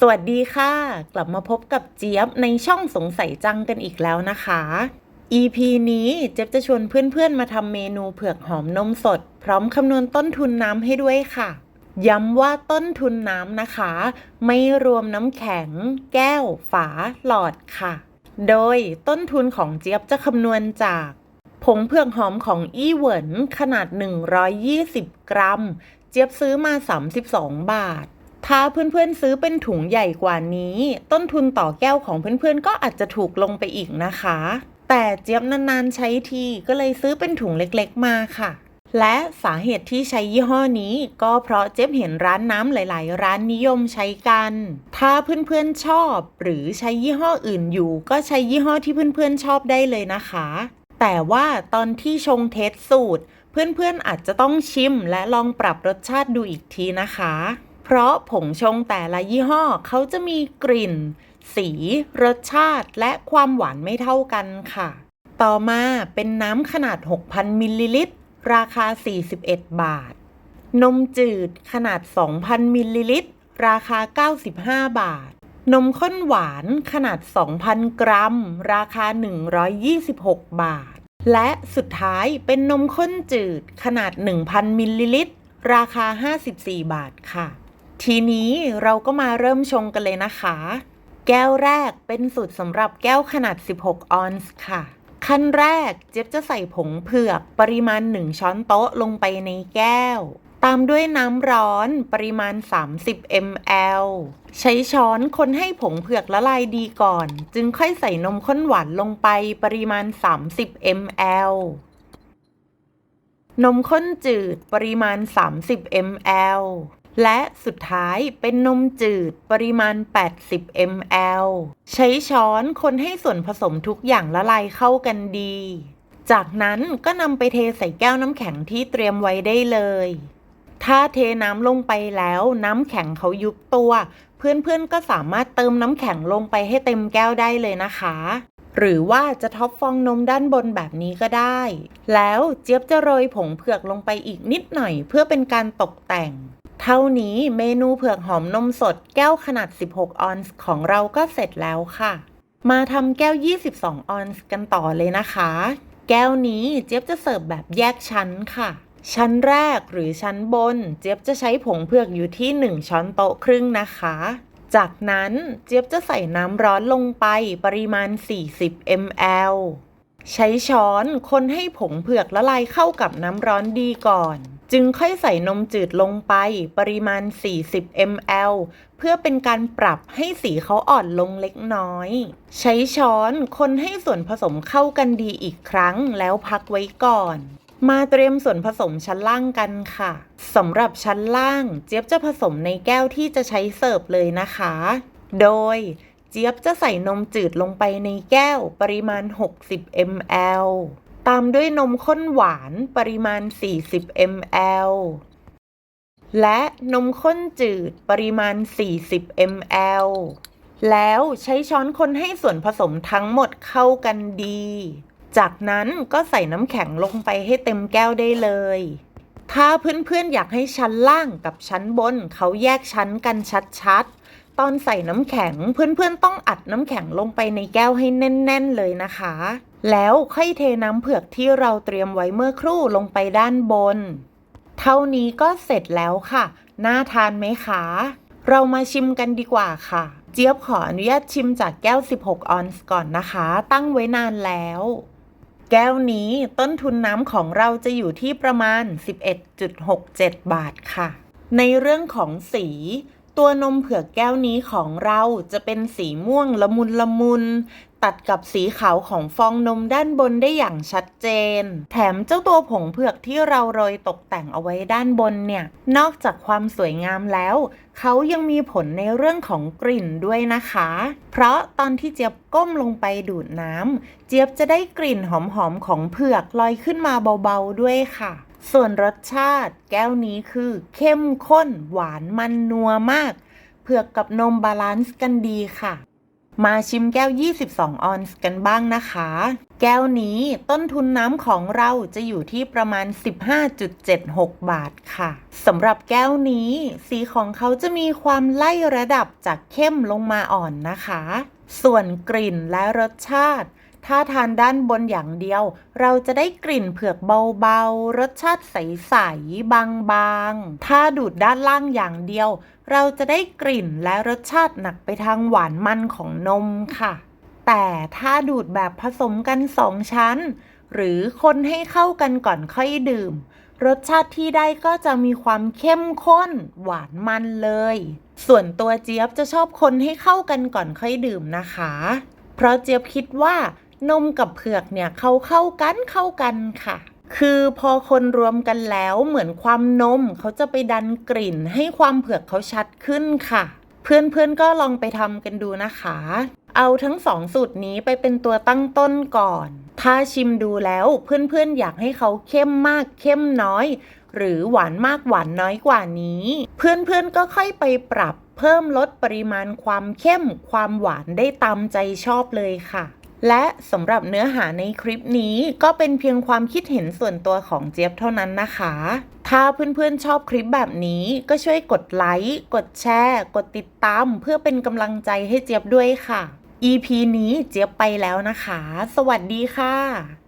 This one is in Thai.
สวัสดีค่ะ กลับมาพบกับเจี๊ยบในช่องสงสัยจังกันอีกแล้วนะคะ EP นี้เจี๊ยบจะชวนเพื่อนๆมาทำเมนูเผือกหอมนมสด พร้อมคำนวณต้นทุนน้ำให้ด้วยค่ะ ย้ำว่าต้นทุนน้ำนะคะ ไม่รวมน้ำแข็ง แก้ว ฝา หลอดค่ะ โดยต้นทุนของเจี๊ยบจะคำนวณจากผงเผือกหอมของอี้เหวินขนาด 120 กรัม เจี๊ยบซื้อมา 32 บาท ถ้าเพื่อนๆซื้อเป็นถุงใหญ่กว่านี้ ต้นทุนต่อแก้วของเพื่อนๆก็อาจจะถูกลงไปอีกนะคะ แต่เจี๊ยบนานๆใช้ทีก็เลยซื้อเป็นถุงเล็กๆมาค่ะ และสาเหตุที่ใช้ยี่ห้อนี้ ก็เพราะเจ๊บเห็นร้านน้ำหลาย ๆ ร้านนิยมใช้กัน ถ้าเพื่อนๆชอบ หรือใช้ยี่ห้ออื่นอยู่ ก็ใช้ยี่ห้อที่เพื่อนๆชอบได้เลยนะคะ แต่ว่าตอนที่ชงเทสสูตร เพื่อนๆอาจจะต้องชิมและลองปรับรสชาติดูอีกทีนะคะ เพราะผงชงแต่ละยี่ห้อเขาจะมีกลิ่น สี รสชาติและความหวานไม่เท่ากันค่ะ ต่อมาเป็นน้ำขนาด 6,000 มิลลิลิตร ราคา 41 บาท นมจืดขนาด 2,000 มิลลิลิตร ราคา 95 บาท นมข้นหวานขนาด 2,000 กรัม ราคา 126 บาท และสุดท้ายเป็นนมข้นจืดขนาด 1,000 มิลลิลิตร ราคา 54 บาทค่ะ ทีนี้เราก็มาเริ่มชงกันเลยนะคะ แก้วแรกเป็นสูตรสำหรับแก้วขนาด 16 ออนซ์ค่ะ ขั้นแรกเจ๊บจะใส่ผงเผือกปริมาณ 1 ช้อนโต๊ะลงไปในแก้ว ตามด้วยน้ำร้อนปริมาณ 30 ml ใช้ช้อนคนให้ผงเผือกละลายดีก่อน จึงค่อยใส่นมข้นหวานลงไปปริมาณ 30 ml นมข้นจืดปริมาณ 30 ml และสุดท้ายเป็นนมจืดปริมาณ 80 ml ใช้ช้อนคนให้ส่วนผสมทุกอย่างละลายเข้ากันดี จากนั้นก็นำไปเทใส่แก้วน้ำแข็งที่เตรียมไว้ได้เลย ถ้าเทน้ำลงไปแล้วน้ำแข็งเขายุบตัว เพื่อนๆก็สามารถเติมน้ำแข็งลงไปให้เต็มแก้วได้เลยนะคะหรือว่าจะท็อปฟองนมด้านบนแบบนี้ก็ได้ แล้วเจี๊ยบจะโรยผงเผือกลงไปอีกนิดหน่อยเพื่อเป็นการตกแต่ง เท่านี้เมนูเผือกหอมนมสดแก้วขนาด 16 ออนซ์ของเราก็เสร็จแล้วค่ะ มาทำแก้ว 22 ออนซ์กันต่อเลยนะคะ แก้วนี้เจี๊ยบจะเสิร์ฟแบบแยกชั้นค่ะ ชั้นแรกหรือชั้นบน เจี๊ยบจะใช้ผงเผือกอยู่ที่ 1 ช้อนโต๊ะครึ่งนะคะ จากนั้นเจี๊ยบจะใส่น้ำร้อนลงไปปริมาณ 40 ml ใช้ช้อนคนให้ผงเผือกละลายเข้ากับน้ำร้อนดีก่อน จึงค่อยใส่นมจืดลงไปปริมาณ 40 ml เพื่อเป็นการปรับให้สีเขาอ่อนลงเล็กน้อย ใช้ช้อนคนให้ส่วนผสมเข้ากันดีอีกครั้งแล้วพักไว้ก่อนมาเตรียมส่วนผสมชั้นล่างกันค่ะสำหรับชั้นล่าง เจี๊ยบจะผสมในแก้วที่จะใช้เสิร์ฟเลยนะคะ โดย เจี๊ยบจะใส่นมจืดลงไปในแก้วปริมาณ 60 ml ตามด้วยนมข้นหวานปริมาณ 40 ml และนมข้นจืดปริมาณ 40 ml แล้วใช้ช้อนคนให้ส่วนผสมทั้งหมดเข้ากันดี จากนั้นก็ใส่น้ำแข็งลงไปให้เต็มแก้วได้เลย ถ้าเพื่อนๆอยากให้ชั้นล่างกับชั้นบนเขาแยกชั้นกันชัดๆ ตอนใส่น้ำแข็งเพื่อนๆต้องอัดน้ำแข็งลงไปในแก้วให้แน่น ๆ เลยนะคะ แล้วค่อยเทน้ำเผือกที่เราเตรียมไว้เมื่อครู่ลงไปด้านบน เท่านี้ก็เสร็จแล้วค่ะ น่าทานไหมคะ เรามาชิมกันดีกว่าค่ะ เจี๊ยบขออนุญาตชิมจากแก้ว 16 ออนซ์ก่อนนะคะ ตั้งไว้นานแล้ว แก้วนี้ต้นทุนน้ำของเราจะอยู่ที่ประมาณ 11.67 บาทค่ะ ในเรื่องของสี ตัวนมเผือกแก้วนี้ของเราจะเป็นสีม่วงละมุนละมุน ตัดกับสีขาวของฟองนมด้านบนได้อย่างชัดเจน แถมเจ้าตัวผงเผือกที่เราโรยตกแต่งเอาไว้ด้านบนเนี่ย นอกจากความสวยงามแล้ว เขายังมีผลในเรื่องของกลิ่นด้วยนะคะ เพราะตอนที่เจี๊ยบก้มลงไปดูดน้ำเจี๊ยบจะได้กลิ่นหอมๆของเผือกลอยขึ้นมาเบาๆด้วยค่ะ ส่วนรสชาติแก้วนี้คือ เข้มข้น หวานมันนัวมากเผือกกับนมบาลานซ์กันดีค่ะ มาชิมแก้ว 22 ออนซ์กันบ้างนะคะ แก้วนี้ต้นทุนน้ำของเราจะอยู่ที่ประมาณ 15.76 บาทค่ะสำหรับแก้วนี้ สีของเขาจะมีความไล่ระดับจากเข้มลงมาอ่อนนะคะ ส่วนกลิ่นและรสชาติ ถ้าทานด้านบนอย่างเดียว เราจะได้กลิ่นเผือกเบาๆ รสชาติใสๆ บางๆ ถ้าดูดด้านล่างอย่างเดียว เราจะได้กลิ่นและรสชาติหนักไปทางหวานมันของนมค่ะ แต่ถ้าดูดแบบผสมกันสองชั้น หรือคนให้เข้ากันก่อนค่อยดื่ม รสชาติที่ได้ก็จะมีความเข้มข้น หวานมันเลย ส่วนตัวเจี๊ยบจะชอบคนให้เข้ากันก่อนค่อยดื่มนะคะ เพราะเจี๊ยบคิดว่า นมกับเผือกเนี่ยเขาเข้ากันเข้ากันค่ะ คือพอคนรวมกันแล้วเหมือนความนมเขาจะไปดันกลิ่น ให้ความเผือกเขาชัดขึ้นค่ะ เพื่อนๆก็ลองไปทำกันดูนะคะ เอาทั้งสองสูตรนี้ไปเป็นตัวตั้งต้นก่อน ถ้าชิมดูแล้วเพื่อนๆ อยากให้เขาเข้มมากเข้มน้อย หรือหวานมากหวานน้อยกว่านี้ เพื่อนๆก็ค่อยไปปรับเพิ่มลดปริมาณความเข้มความหวานได้ตามใจชอบเลยค่ะ และสำหรับเนื้อหาในคลิปนี้ก็เป็นเพียงความคิดเห็นส่วนตัวของเจี๊ยบเท่านั้นนะคะ ถ้าเพื่อนๆชอบคลิปแบบนี้ก็ช่วยกดไลค์ กดแชร์ กดติดตาม เพื่อเป็นกำลังใจให้เจี๊ยบด้วยค่ะ EP นี้เจี๊ยบไปแล้วนะคะ สวัสดีค่ะ